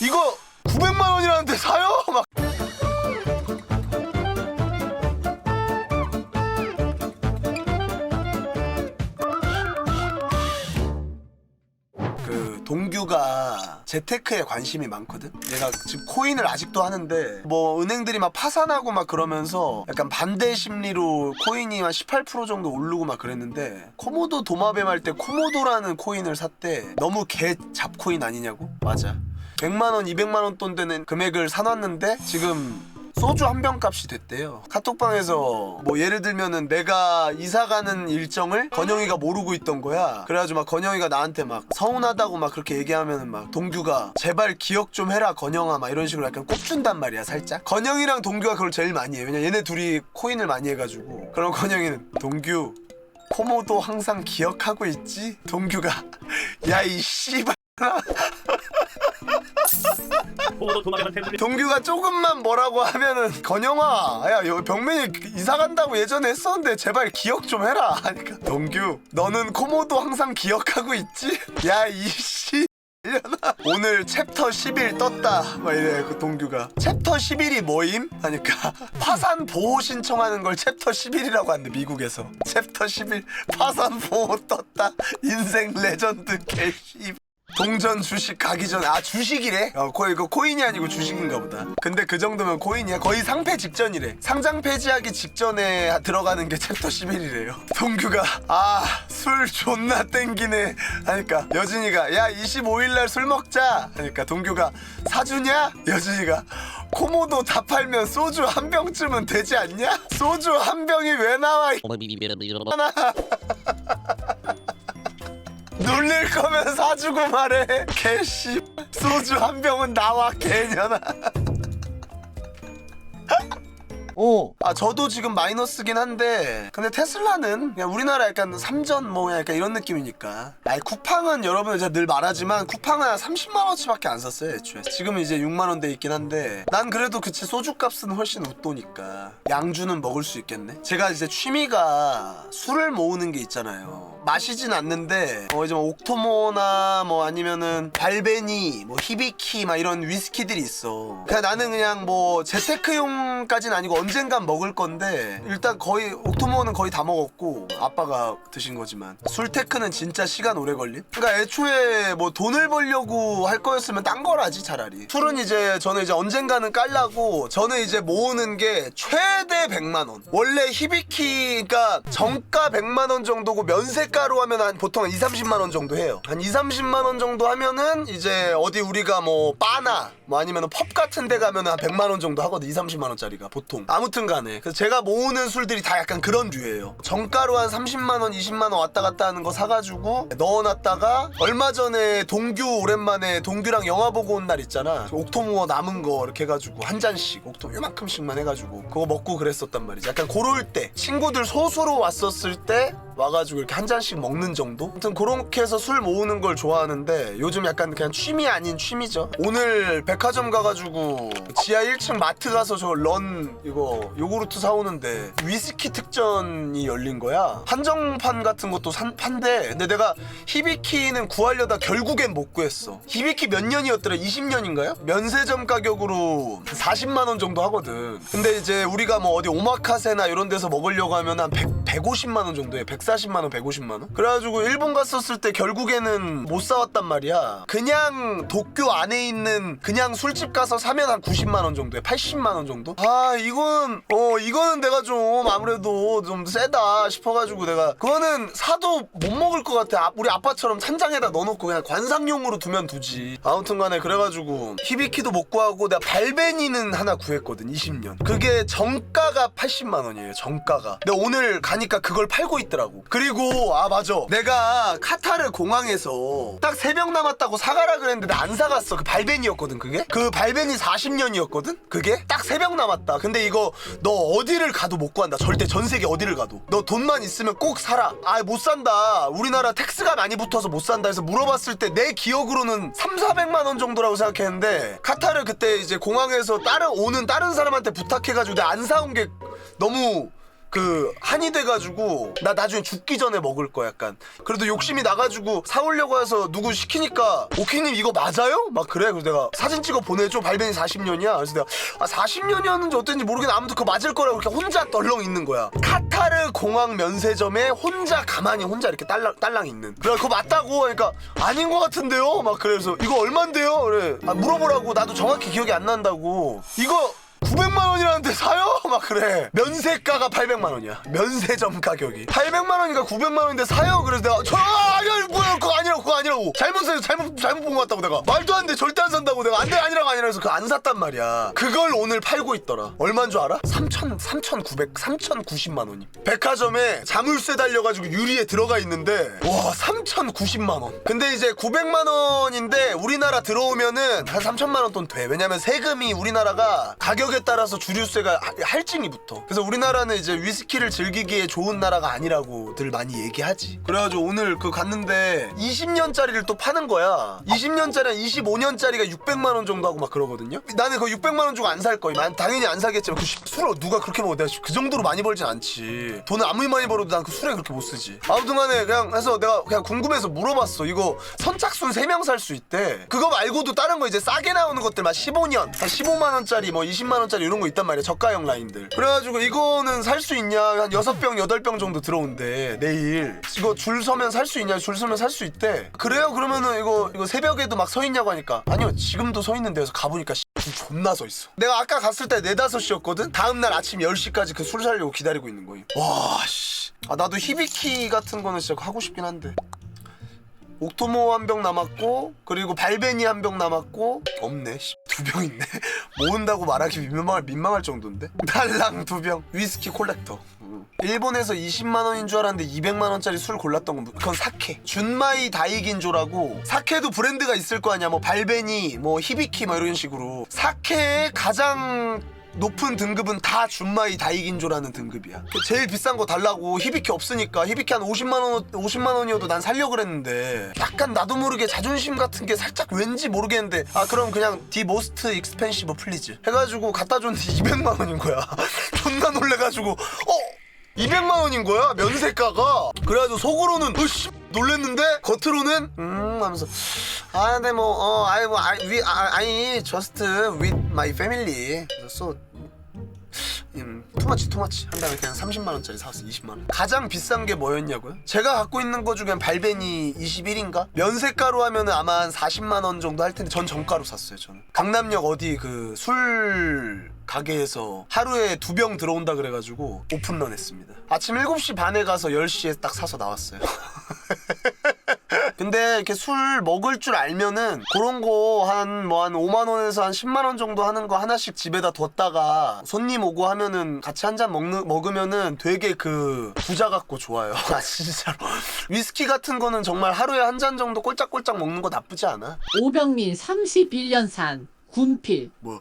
이거 900만 원이라는데 사요? 막 그 동규가 재테크에 관심이 많거든. 내가 지금 코인을 아직도 하는데 뭐 은행들이 막 파산하고 막 그러면서 약간 반대 심리로 코인이 한 18% 정도 오르고 막 그랬는데 코모도 도마뱀 할 때 코모도라는 코인을 샀대. 너무 개 잡코인 아니냐고? 맞아. 100만 원, 200만 원 돈 되는 금액을 사놨는데 지금 소주 한 병 값이 됐대요. 카톡방에서 뭐 예를 들면은 내가 이사 가는 일정을 건영이가 모르고 있던 거야. 그래가지고 막 건영이가 나한테 막 서운하다고 막 그렇게 얘기하면은 막 동규가 제발 기억 좀 해라 건영아 막 이런 식으로 약간 꼽준단 말이야 살짝. 건영이랑 동규가 그걸 제일 많이 해. 왜냐 얘네 둘이 코인을 많이 해가지고. 그럼 건영이는 동규 코모도 항상 기억하고 있지? 동규가 야 이 씨발 동규가 조금만 뭐라고 하면은 건영아 야 여기 병민이 이사 간다고 예전에 했었는데 제발 기억 좀 해라. 하니까 동규 너는 코모도 항상 기억하고 있지? 야 이씨. 이러나 오늘 챕터 11 떴다. 막 이래 그 동규가. 챕터 11이 뭐임? 하니까 파산 보호 신청하는 걸 챕터 11이라고 하는데 미국에서. 챕터 11 파산 보호 떴다. 인생 레전드 개씨 동전 주식 가기 전에 아 주식이래? 어 거의 그 코인이 아니고 주식인가 보다. 근데 그 정도면 코인이야. 거의 상패 직전이래. 상장 폐지하기 직전에 들어가는 게 챕터 11이래요. 동규가 아 술 존나 땡기네. 하니까 여진이가 야 25일 날 술 먹자. 하니까 동규가 사주냐? 여진이가 코모도 다 팔면 소주 한 병쯤은 되지 않냐? 소주 한 병이 왜 나와? 이 하나 놀릴 거면 사주고 말해. 개씨. 소주 한 병은 나와 개년아 오. 아 저도 지금 마이너스긴 한데 근데 테슬라는 그냥 우리나라 약간 삼전 뭐 약간 이런 느낌이니까. 아니 쿠팡은 여러분 제가 늘 말하지만 쿠팡은 한 30만 원치밖에 안 샀어요 애초에. 지금은 이제 6만 원대 있긴 한데 난 그래도 그치 소주 값은 훨씬 웃도니까 양주는 먹을 수 있겠네? 제가 이제 취미가 술을 모으는 게 있잖아요. 마시진 않는데 어 이제 뭐 옥토모나 뭐 아니면은 발베니 뭐 히비키 막 이런 위스키들이 있어. 그냥 나는 그냥 뭐 재테크용까진 아니고 언 젠간 먹을 건데 일단 거의 옥토모는 거의 다 먹었고 아빠가 드신 거지만 술테크는 진짜 시간 오래 걸림 그러니까 애초에 뭐 돈을 벌려고 할 거였으면 딴 거라지 차라리. 술은 이제 저는 이제 언젠가는 깔라고 저는 이제 모으는 게 최대 100만 원. 원래 히비키가 정가 100만 원 정도고 면세가로 하면 한 보통 한 2, 30만 원 정도 해요. 한 2, 30만 원 정도 하면은 이제 어디 우리가 뭐 바나 뭐 아니면 펍 같은 데 가면 한 100만 원 정도 하거든 2, 30만 원짜리가 보통 아무튼 간에. 그래서 제가 모으는 술들이 다 약간 그런 류예요. 정가로 한 30만 원 20만 원 왔다 갔다 하는 거 사가지고 넣어놨다가 얼마 전에 동규 오랜만에 동규랑 영화 보고 온 날 있잖아. 옥토모어 남은 거 이렇게 해가지고 한 잔씩 옥토 요만큼씩만 해가지고 그거 먹고 그랬었단 말이지. 약간 그럴 때 친구들 소수로 왔었을 때 와가지고 이렇게 한 잔씩 먹는 정도? 아무튼 그렇게 해서 술 모으는 걸 좋아하는데 요즘 약간 그냥 취미 아닌 취미죠. 오늘 백화점 가가지고 지하 1층 마트 가서 저 런 이거 요구르트 사오는데 위스키 특전이 열린 거야. 한정판 같은 것도 산, 판대. 근데 내가 히비키는 구하려다 결국엔 못 구했어. 히비키 몇 년이었더라? 20년인가요? 면세점 가격으로 40만 원 정도 하거든. 근데 이제 우리가 뭐 어디 오마카세나 이런 데서 먹으려고 하면 한 100, 150만 원 정도 해 140만 원 150만 원? 그래가지고 일본 갔었을 때 결국에는 못 사왔단 말이야. 그냥 도쿄 안에 있는 그냥 술집 가서 사면 한 90만 원 정도 해 80만 원 정도? 아 이건 어 이거는 내가 좀 아무래도 좀 세다 싶어가지고 내가. 그거는 사도 못 먹을 것 같아. 아, 우리 아빠처럼 찬장에다 넣어놓고 그냥 관상용으로 두면 두지. 아무튼간에 그래가지고 히비키도 못 구하고 내가 발베니는 하나 구했거든 20년. 그게 정가가 80만 원이에요 정가가. 근데 오늘 가니까 그걸 팔고 있더라고. 그리고 아 맞아. 내가 카타르 공항에서 딱세병 남았다고 사가라 그랬는데 나 안 사갔어. 그 발베니였거든 그게? 그 발베니 40년이었거든? 그게? 딱세병 남았다. 근데 이거 너 어디를 가도 못 구한다. 절대 전 세계 어디를 가도. 너 돈만 있으면 꼭 사라. 아 못 산다. 우리나라 텍스가 많이 붙어서 못 산다 해서 물어봤을 때 내 기억으로는 3, 400만 원 정도라고 생각했는데 카타르 그때 이제 공항에서 다른 오는 다른 사람한테 부탁해 가지고 내가 안 사온 게 너무 그 한이 돼가지고 나 나중에 죽기 전에 먹을 거 약간. 그래도 욕심이 나가지고 사오려고 해서 누구 시키니까 오키님 이거 맞아요? 막 그래. 그래서 내가 사진 찍어 보내줘. 발벤이 40년이야. 그래서 내가 아 40년이었는지 어땠는지 모르겠는데 아무튼 그거 맞을 거라고 이렇게 혼자 덜렁 있는 거야. 카타르 공항 면세점에 혼자 가만히 혼자 이렇게 딸랑 딸랑 있는. 그래 그거 맞다고 하니까 아닌 것 같은데요? 막 그래서 이거 얼만데요? 그래. 아, 물어보라고. 나도 정확히 기억이 안 난다고. 이거 900만 원이라는데 사요? 막 그래. 면세가가 800만 원이야. 면세점 가격이. 800만 원이니까 900만 원인데 사요? 그래서 내가 저 아, 아니야 뭐야 그거 아니라고 그거 아니라고. 잘못 사 잘못 잘못 본 것 같다고 내가. 말도 안 돼. 절대 안 산다고 내가. 안돼 아니라고 아니라 해서 그거 안 샀단 말이야. 그걸 오늘 팔고 있더라. 얼마인 줄 알아? 3천 3,900 3,090만 원이. 백화점에 자물쇠 달려 가지고 유리에 들어가 있는데 와 3,090만 원. 근데 이제 900만 원인데 우리나라 들어오면은 한 3천만 원 돈 돼. 왜냐면 세금이 우리나라가 가격 에 따라서 주류세가 하- 할증이 붙어. 그래서 우리나라는 이제 위스키를 즐기기에 좋은 나라가 아니라고들 많이 얘기하지. 그래가지고 오늘 그 갔는데 20년짜리를 또 파는 거야. 20년짜리, 25년짜리가 600만 원 정도 하고 막 그러거든요. 나는 그 600만 원 주고 안 살 거야. 난 당연히 안 사겠지만 그 씨- 술을 누가 그렇게 먹어? 내가 그 정도로 많이 벌진 않지. 돈을 아무리 많이 벌어도 난 그 술에 그렇게 못 쓰지. 아무튼간에 그냥 해서 내가 그냥 궁금해서 물어봤어. 이거 선착순 3명 살 수 있대. 그거 말고도 다른 거 이제 싸게 나오는 것들 막 15년, 한 15만 원짜리 뭐 20만 원짜리 이런 거 있단 말이야. 저가형 라인들. 그래가지고 이거는 살 수 있냐? 한 6병, 8병 정도 들어온대. 내일. 이거 줄 서면 살 수 있냐? 줄 서면 살 수 있대. 그래요? 그러면은 이거 이거 새벽에도 막 서 있냐고 하니까 아니요. 지금도 서 있는데 서 가보니까 존나 서 있어. 내가 아까 갔을 때 4, 5시였거든? 다음날 아침 10시까지 그술 사려고 기다리고 있는 거임. 와, 씨. 아, 나도 히비키 같은 거는 진짜 하고 싶긴 한데. 옥토모 한 병 남았고 그리고 발베니 한 병 남았고 없네 두 병 있네. 모은다고 말하기 민망할, 민망할 정도인데? 달랑 두 병 위스키 콜렉터. 음. 일본에서 20만 원인 줄 알았는데 200만 원짜리 술 골랐던 건 그건 사케. 준마이 다이긴조라고 사케도 브랜드가 있을 거 아니야. 뭐 발베니 뭐 히비키 뭐 이런 식으로. 사케의 가장 높은 등급은 다 준마이 다이긴조라는 등급이야. 그 제일 비싼 거 달라고 히비키 없으니까 히비키 한 50만 원 50만 원이어도 난 살려고 그랬는데 약간 나도 모르게 자존심 같은 게 살짝 왠지 모르겠는데 아 그럼 그냥 디 모스트 익스펜시브 플리즈 해가지고 갖다 줬는데 200만 원인 거야. 존나 놀래가지고 어 200만 원인 거야 면세가가 그래가지고 속으로는 으씨 놀랬는데 겉으로는 음 하면서 아 근데 뭐어 아이 뭐 아이 위 아, 아니 just with my family. 그래서 음, 투마치 투마치 한 다음에 그냥 30만 원짜리 사왔어 20만 원. 가장 비싼 게 뭐였냐고요? 제가 갖고 있는 거 중엔 발베니 21인가? 면세가로 하면은 아마 한 40만 원 정도 할 텐데 전 정가로 샀어요 저는. 강남역 어디 그술 가게에서 하루에 두 병 들어온다 그래가지고 오픈런 했습니다. 아침 7시 반에 가서 10시에 딱 사서 나왔어요 근데 이렇게 술 먹을 줄 알면은 그런 거 한 뭐 한 5만 원에서 한 10만 원 정도 하는 거 하나씩 집에다 뒀다가 손님 오고 하면은 같이 한 잔 먹는 먹으면은 되게 그 부자 같고 좋아요. 아 진짜로. 위스키 같은 거는 정말 하루에 한 잔 정도 꼴짝꼴짝 먹는 거 나쁘지 않아. 오병민 31년산 군필 뭐